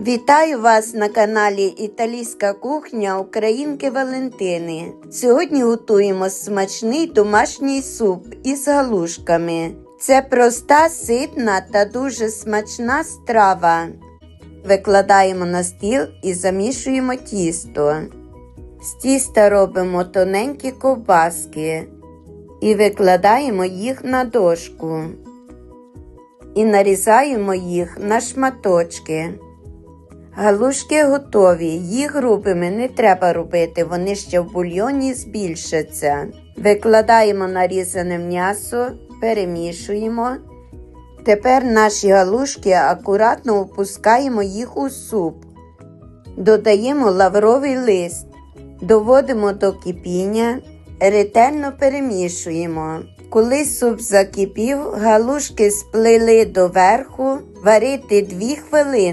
Вітаю вас на каналі Італійська кухня Українки Валентини. Сьогодні готуємо смачний домашній суп із галушками. Це проста, ситна та дуже смачна страва. Викладаємо на стіл і замішуємо тісто. З тіста робимо тоненькі ковбаски і викладаємо їх на дошку. І нарізаємо їх на шматочки. Галушки готові, їх грубими не треба робити, вони ще в бульйоні збільшаться. Викладаємо нарізане м'ясо, перемішуємо. Тепер наші галушки акуратно опускаємо їх у суп. Додаємо лавровий лист, доводимо до кипіння, ретельно перемішуємо. Коли суп закипів, галушки сплили доверху, варити 2 хвилини.